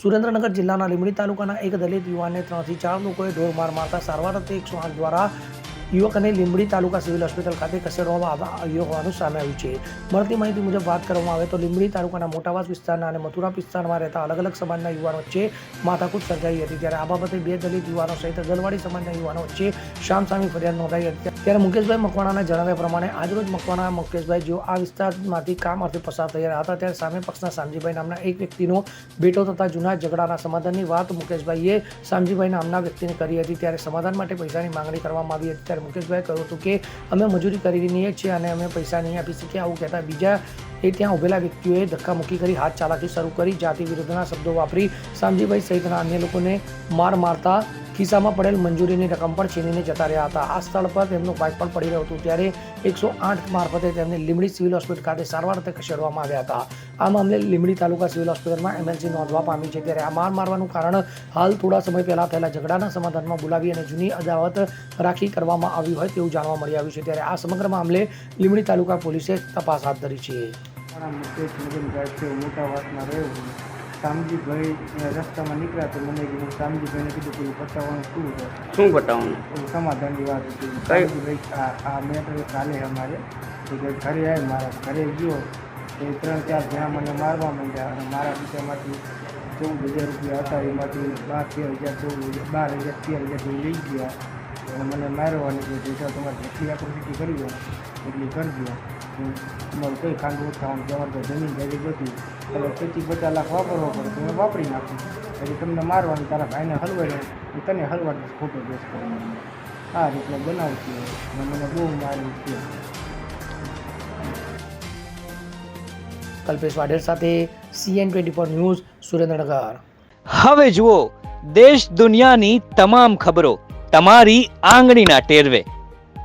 સુરેન્દ્રનગર જિલ્લાના લીંબડી તાલુકાના એક દલિત યુવાનને ત્રણથી ચાર લોકોએ ઢોર માર મારતા સારવાર અર્થે એકસો આઠ દ્વારા યુવકને લીંબડી તાલુકા સિવિલ હોસ્પિટલ ખાતે ખસેડવામાં આવ્યો હોવાનું સામે આવ્યું છે. મળતી માહિતી મુજબ વાત કરવામાં આવે તો લીંબડી તાલુકાના મોટાવાસ વિસ્તારના અને મથુરા વિસ્તારમાં રહેતા અલગ અલગ સમાજના યુવાનો વચ્ચે માથાકૂટ સર્જાઈ હતી. ત્યારે આ બાબતે બે દલિત યુવાનો સહિત ગલવાડી સમાજના યુવાનો વચ્ચે સામસામી ફરિયાદ નોંધાઈ હતી. ત્યારે મુકેશભાઈ મકવાણાના જણાવ્યા પ્રમાણે, આજરોજ મકવાણા મુકેશભાઈ જેઓ આ વિસ્તારમાંથી કામ અર્થે પસાર થઈ રહ્યા હતા, ત્યારે સામે પક્ષના સામજીભાઈ નામના એક વ્યક્તિનો બેટો તથા જૂના ઝઘડાના સમાધાનની વાત મુકેશભાઈએ સામજીભાઈ નામના વ્યક્તિને કરી હતી. ત્યારે સમાધાન માટે પૈસાની માંગણી કરવામાં આવી હતી. ત્યારે મુકેશભાઈએ કહ્યું હતું કે અમે મજૂરી કરી નહીં છીએ અને અમે પૈસા નહીં આપી શકીએ આવું કહેતા બીજા એ ત્યાં ઉભેલા વ્યક્તિઓએ ધક્કામુક્કી કરી, હાથ ચાલાકી શરૂ કરી, જાતિ વિરુદ્ધના શબ્દો વાપરી, સામજીભાઈ સહિતના અન્ય લોકોને માર મારતા ખિસ્સામાં પડેલ મંજૂરીની રકમ પણ છીનીને જતા રહ્યા હતા. આ સ્થળ પર તેમનું બાઇક પણ પડી રહ્યું હતું, ત્યારે એકસો આઠ મારફતે તેમને લીમડી સિવિલ હોસ્પિટલ ખાતે સારવાર અર્થે ખસેડવામાં આવ્યા હતા. આ મામલે લીમડી તાલુકા સિવિલ હોસ્પિટલમાં એમએલસી નોંધવા પામી છે, ત્યારે આ માર મારવાનું કારણ હાલ થોડા સમય પહેલા થયેલા ઝઘડાના સમાધાનમાં બોલાવી અને જૂની અદાવત રાખી કરવામાં આવી હોય તેવું જાણવા મળી આવ્યું છે, ત્યારે આ સમગ્ર મામલે લીમડી તાલુકા પોલીસે તપાસ હાથ ધરી છે. મોટા વાતમાં રહ્યો શામજીભાઈ રસ્તામાં નીકળ્યા તો મને કીધું શામજીભાઈને કીધું કે પતાવવાનું શું છે? શું બતાવવાનું સમાધાનની વાત હતી? શામજીભાઈ આ મેટર ચાલે અમારે. તો ઘરે આવી મારા ઘરે ગયો. તો એ ત્રણ ચાર જણા મને મારવા માંડ્યા અને મારા બીજામાંથી ચૌદ હજાર રૂપિયા હતા. એમાંથી બાર તેર હજાર ચૌદ બાર હજાર તેર હજાર જેવું લઈ ગયા. અને મને મારવાની કે જેટલા તમારે જેટલી એટ્રોસિટી કરી દો. એટલી કરજો તમારું કંઈ ખાંડ ઉઠાવવાનું તમારે જમીન જરી બધી એટલે પચીસ પચાસ લાખ વાપરવો પડે તો વાપરી નાખું પછી તમને મારવાનું તારા ભાઈને હલવાડે તને હલવાડે ખોટો દેશ કરવાનો આ રીતના બનાવતી હોય મને બહુ માર્યું છે કલ્પેશ વાઢેર સાથે CN twenty four news Surendranagar. હવે જુઓ, દેશ દુનિયાની તમામ ખબરો તમારી આંગળીના ટેરવે.